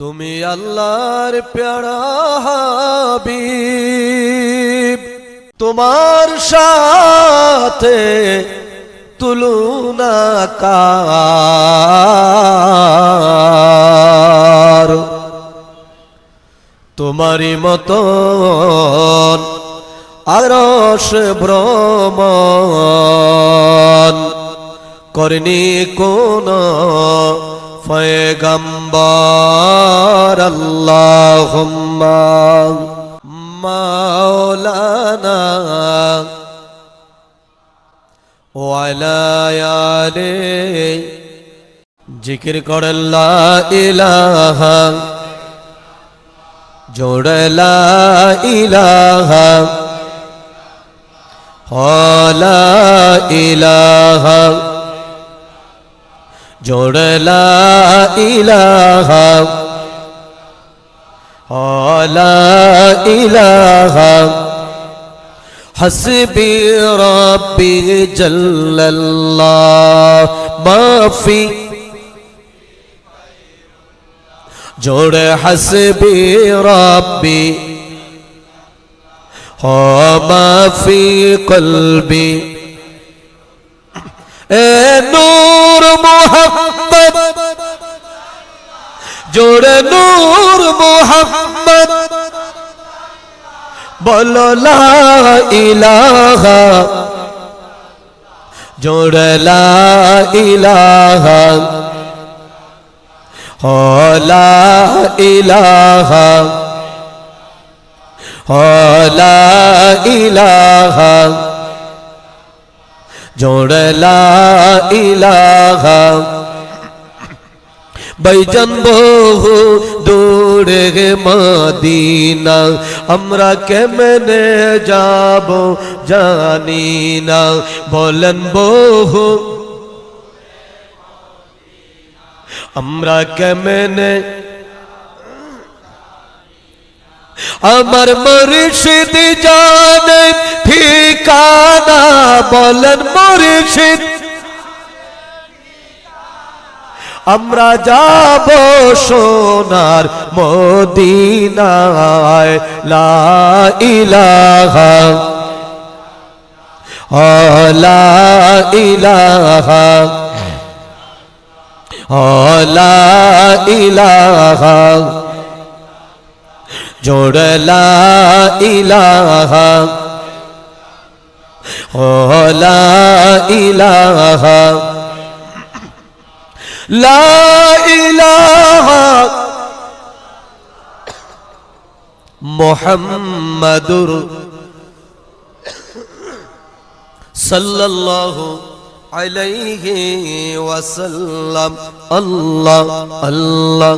তুমি আল্লাহর হাবিব তোমার সাথে তুলনা কার। তোমারই মতন আরস ভ্রমণ করনি কোন ফয়গম্বর আল্লাহুম্মা মাওলানা ওয়ালা আলে জিকির ইলাহা জোড়লা ইলাহা হলা ইলাহা। جوڑ لا الہ أو لا الہ حسبي ربي جل الله ما في جوڑ حسبي ربي هو ما في قلبي اے نور ما জোড়ে নূর মোহাম্মদ। বলো, লা ইলাহা। জোড়ে লা ইলাহা। হলা ইলাহা। হলা ইলাহা। জোড়ে লা বৈজন বহু দূরে মদিনা আমরা কেমনে যাব জানি না বলেন বহু আমরা কেমনে আমার মুর্শিদ জানে ঠিকানা বলেন মুর্শিদ আমরা যাব সোনার মদিনায়। লা ইলাহা লা ইলাহা লা ইলাহা জোড় লা ইলাহা লা ইলাহা لا إله محمد صلى الله عليه وسلم. الله الله.